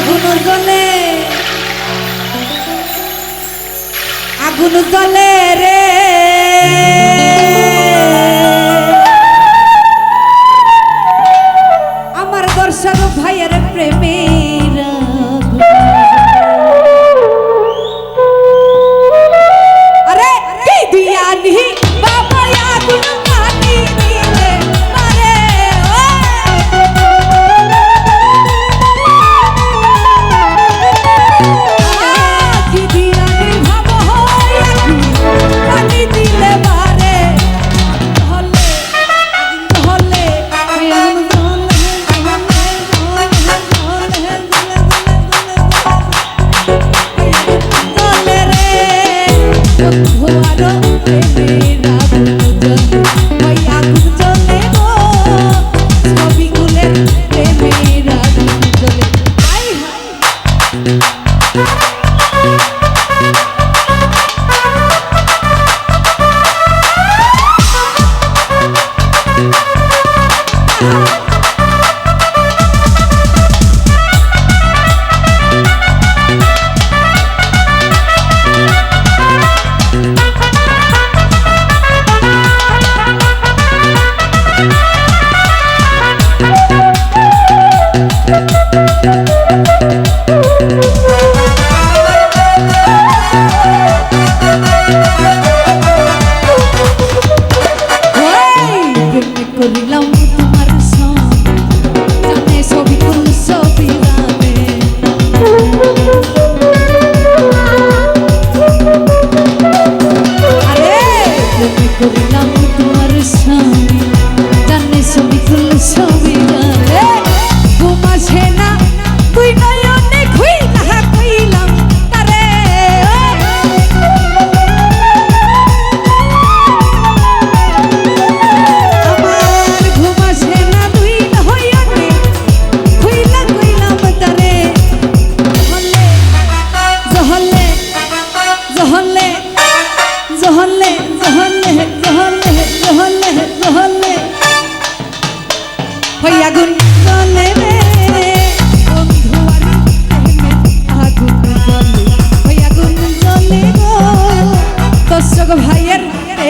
আগুন জলে আগুন জলে রে।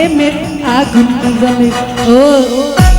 প্রেমের আগুন জ্বলে ও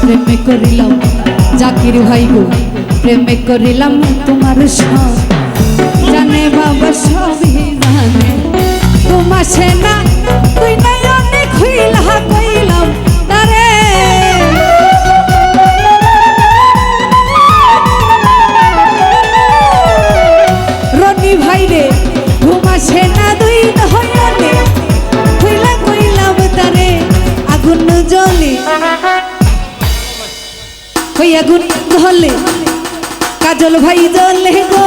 প্রেমে করিলাম জাকির ভাই গো, প্রেমে করিলাম তোমার সব। জানে বাবা সবই জানে তোমার সেনা তুই না আগুন ধলে কাজল ভাই জলে গো।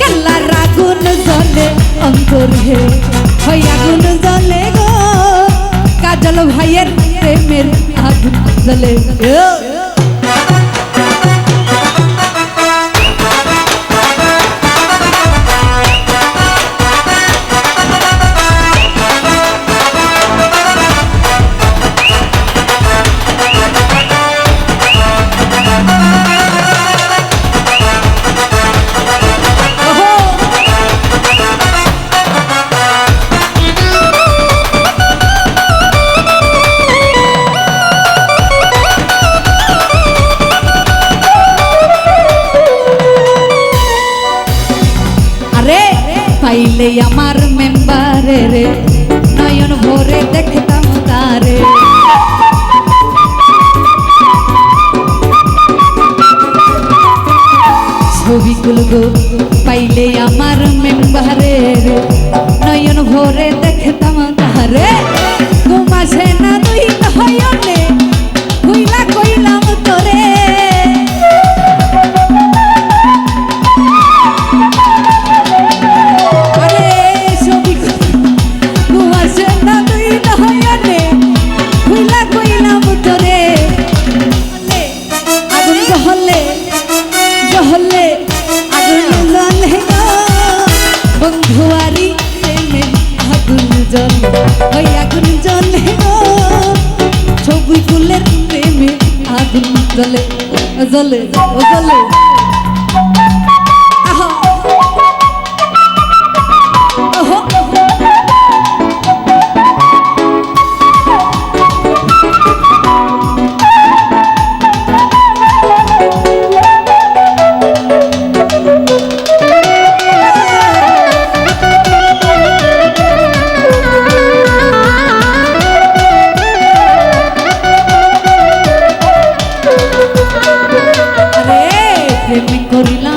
কাল্লার আগুন জলে অন্তর হে ভাই আগুন জলে গো। কাজল ভাইয়ের প্রেমের আগুন জলে ছিলে আমার মেম্বারে রে, নয়ন ভরে দেখতাম তারে। ছবি গো, পাইলে আমার মেম্বারে রে, নয়ন ভরে দেখতাম তারে। হলে আগুন জলে বন্ধু আরি প্রেমে আগুন জল ওই আগুন জলে ছবি ফুলের প্রেমে আগুন জলে জলে জলে Corrila